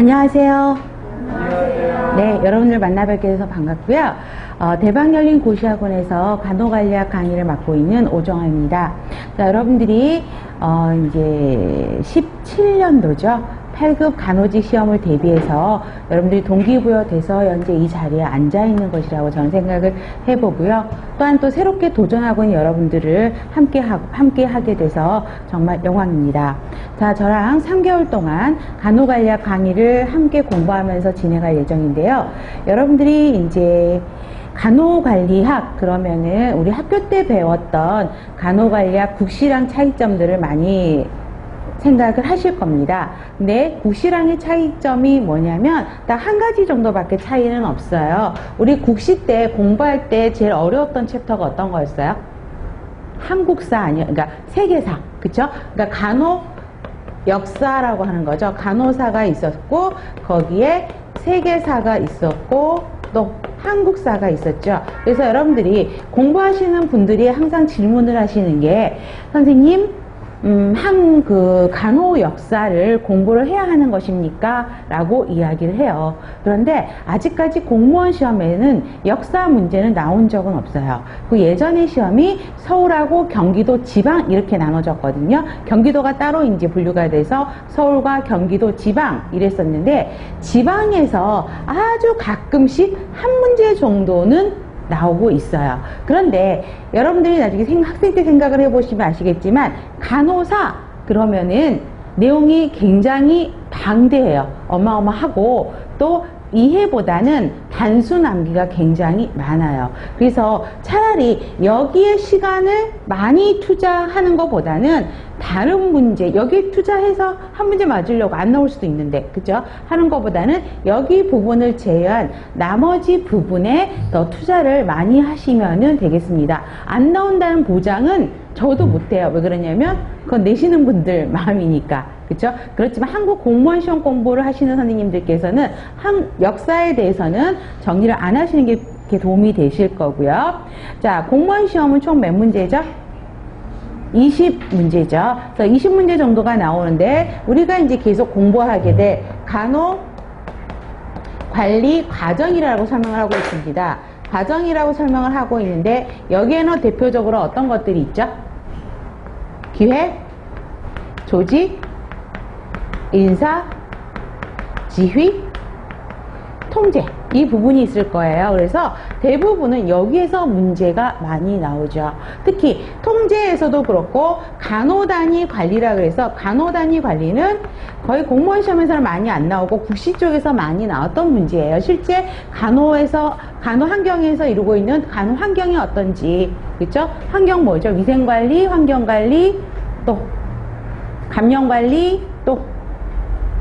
안녕하세요. 네, 여러분들 만나뵙게 돼서 반갑고요. 어, 대박 열린 고시학원에서 간호관리학 강의를 맡고 있는 오정아입니다. 자, 여러분들이 어, 이제 17년도죠. 8급 간호직 시험을 대비해서 여러분들이 동기부여 돼서 현재 이 자리에 앉아 있는 것이라고 저는 생각을 해보고요. 또한 또 새롭게 도전하고 있는 여러분들을 함께 하고, 함께 하게 돼서 정말 영광입니다. 자, 저랑 3개월 동안 간호관리학 강의를 함께 공부하면서 진행할 예정인데요. 여러분들이 이제 간호관리학 그러면은 우리 학교 때 배웠던 간호관리학 국시랑 차이점들을 많이 생각을 하실 겁니다. 근데 국시랑의 차이점이 뭐냐면 딱 한 가지 정도밖에 차이는 없어요. 우리 국시 때 공부할 때 제일 어려웠던 챕터가 어떤 거였어요? 한국사 아니요, 그러니까 세계사, 그쵸? 그러니까 간호 역사라고 하는 거죠. 간호사가 있었고 거기에 세계사가 있었고 또 한국사가 있었죠. 그래서 여러분들이 공부하시는 분들이 항상 질문을 하시는 게 선생님 음, 한 그 간호 역사를 공부를 해야 하는 것입니까? 라고 이야기를 해요. 그런데 아직까지 공무원 시험에는 역사 문제는 나온 적은 없어요. 그 예전의 시험이 서울하고 경기도 지방 이렇게 나눠졌거든요. 경기도가 따로 이제 분류가 돼서 서울과 경기도 지방 이랬었는데 지방에서 아주 가끔씩 한 문제 정도는 나오고 있어요. 그런데 여러분들이 나중에 생- 학생 때 생각을 해보시면 아시겠지만 간호사 그러면은 내용이 굉장히 방대해요. 어마어마하고 또 이해보다는 단순 암기가 굉장히 많아요. 그래서 차라리 여기에 시간을 많이 투자하는 것보다는 다른 문제, 여기에 투자해서 한 문제 맞으려고 안 나올 수도 있는데, 그죠? 하는 것보다는 여기 부분을 제외한 나머지 부분에 더 투자를 많이 하시면 되겠습니다. 안 나온다는 보장은 저도 못해요. 왜 그러냐면, 그건 내시는 분들 마음이니까. 그렇죠? 그렇지만 한국 공무원 시험 공부를 하시는 선생님들께서는 한 역사에 대해서는 정리를 안 하시는 게 도움이 되실 거고요. 자, 공무원 시험은 총 몇 문제죠? 20문제죠. 그래서 20문제 정도가 나오는데 우리가 이제 계속 공부하게 될 간호 관리 과정이라고 설명을 하고 있습니다. 과정이라고 설명을 하고 있는데 여기에는 대표적으로 어떤 것들이 있죠? 기획, 조직, 인사, 지휘, 통제 이 부분이 있을 거예요. 그래서 대부분은 여기에서 문제가 많이 나오죠. 특히 통제에서도 그렇고 간호단위 관리라 그래서 간호단위 관리는 거의 공무원 시험에서는 많이 안 나오고 국시 쪽에서 많이 나왔던 문제예요. 실제 간호에서 간호 환경에서 이루고 있는 간호 환경이 어떤지 그렇죠? 환경 뭐죠? 위생 관리, 환경 관리, 또 감염 관리, 또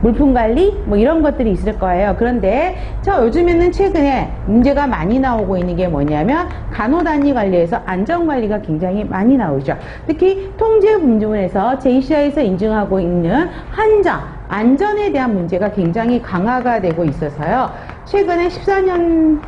물품 관리 뭐 이런 것들이 있을 거예요. 그런데 저 요즘에는 최근에 문제가 많이 나오고 있는 게 뭐냐면 간호 단위 관리에서 안전 관리가 굉장히 많이 나오죠. 특히 통제 부분에서 제2시아에서 인증하고 있는 환자 안전에 대한 문제가 굉장히 강화가 되고 있어서요. 최근에 14년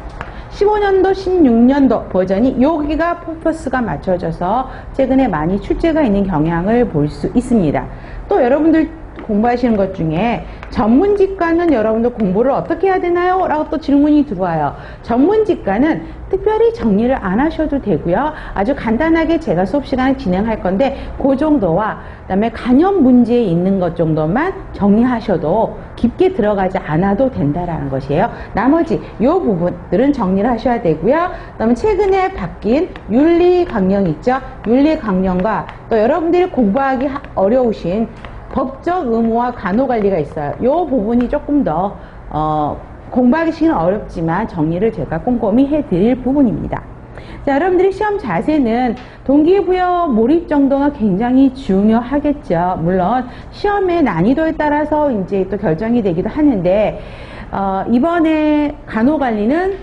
15년도, 16년도 버전이 여기가 포커스가 맞춰져서 최근에 많이 출제가 있는 경향을 볼 수 있습니다. 또 여러분들 공부하시는 것 중에 전문직과는 여러분들 공부를 어떻게 해야 되나요? 라고 또 질문이 들어와요. 전문직과는 특별히 정리를 안 하셔도 되고요. 아주 간단하게 제가 수업 시간에 진행할 건데 그 정도와 그다음에 간염 문제에 있는 것 정도만 정리하셔도 깊게 들어가지 않아도 된다라는 것이에요. 나머지 이 부분들은 정리를 하셔야 되고요. 그다음에 최근에 바뀐 윤리 강령 있죠? 윤리 강령과 또 여러분들이 공부하기 하- 어려우신 법적 의무와 간호 관리가 있어요. 이 부분이 조금 더 어, 공부하기 시는 어렵지만 정리를 제가 꼼꼼히 해드릴 부분입니다. 자, 여러분들이 시험 자세는 동기부여 몰입 정도가 굉장히 중요하겠죠. 물론 시험의 난이도에 따라서 이제 또 결정이 되기도 하는데 어, 이번에 간호 관리는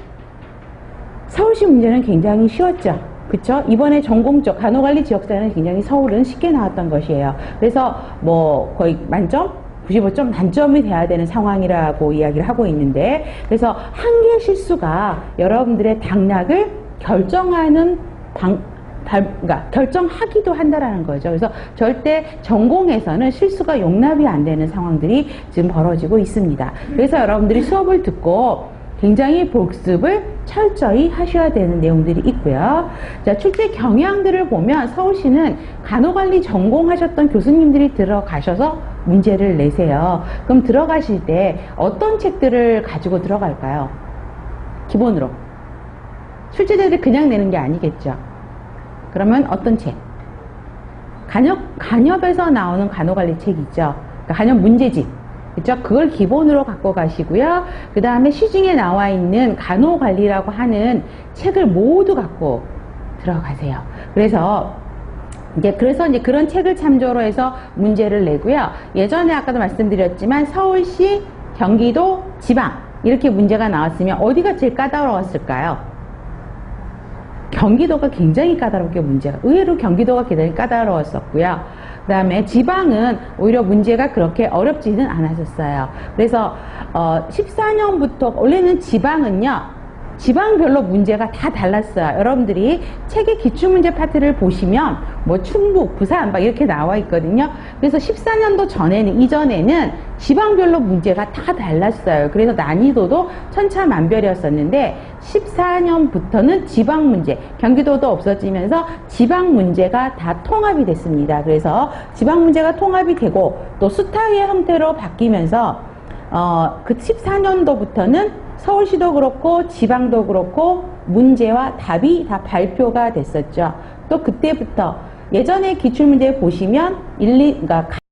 서울시 문제는 굉장히 쉬웠죠. 그쵸? 이번에 전공적 간호관리 지역사는 굉장히 서울은 쉽게 나왔던 것이에요. 그래서 뭐 거의 만점? 95점 만점이 돼야 되는 상황이라고 이야기를 하고 있는데 그래서 한 개 실수가 여러분들의 당락을 결정하는 당, 발, 그러니까 결정하기도 한다라는 거죠. 그래서 절대 전공에서는 실수가 용납이 안 되는 상황들이 지금 벌어지고 있습니다. 그래서 여러분들이 수업을 듣고 굉장히 복습을 철저히 하셔야 되는 내용들이 있고요. 자, 출제 경향들을 보면 서울시는 간호관리 전공하셨던 교수님들이 들어가셔서 문제를 내세요. 그럼 들어가실 때 어떤 책들을 가지고 들어갈까요? 기본으로. 출제자들이 그냥 내는 게 아니겠죠. 그러면 어떤 책? 간협, 간협에서 나오는 간호관리 책 있죠. 그러니까 간협 문제집. 그죠? 그걸 기본으로 갖고 가시고요. 그 다음에 시중에 나와 있는 간호관리라고 하는 책을 모두 갖고 들어가세요. 그래서 이제 그래서 이제 그런 책을 참조로 해서 문제를 내고요. 예전에 아까도 말씀드렸지만 서울시, 경기도, 지방 이렇게 문제가 나왔으면 어디가 제일 까다로웠을까요? 경기도가 굉장히 까다롭게 문제가 의외로 경기도가 굉장히 까다로웠었고요. 그 다음에 지방은 오히려 문제가 그렇게 어렵지는 않았었어요. 그래서 어, 14년부터 원래는 지방은요. 지방별로 문제가 다 달랐어요. 여러분들이 책의 기출문제 파트를 보시면 뭐 충북, 부산 막 이렇게 나와 있거든요. 그래서 14년도 전에는 이전에는 지방별로 문제가 다 달랐어요. 그래서 난이도도 천차만별이었었는데 14년부터는 지방 문제, 경기도도 없어지면서 지방 문제가 다 통합이 됐습니다. 그래서 지방 문제가 통합이 되고 또 수타의 형태로 바뀌면서 어, 그 14년도부터는 서울시도 그렇고 지방도 그렇고 문제와 답이 다 발표가 됐었죠. 또 그때부터 예전에 기출문제 보시면 1, 2, 그러니까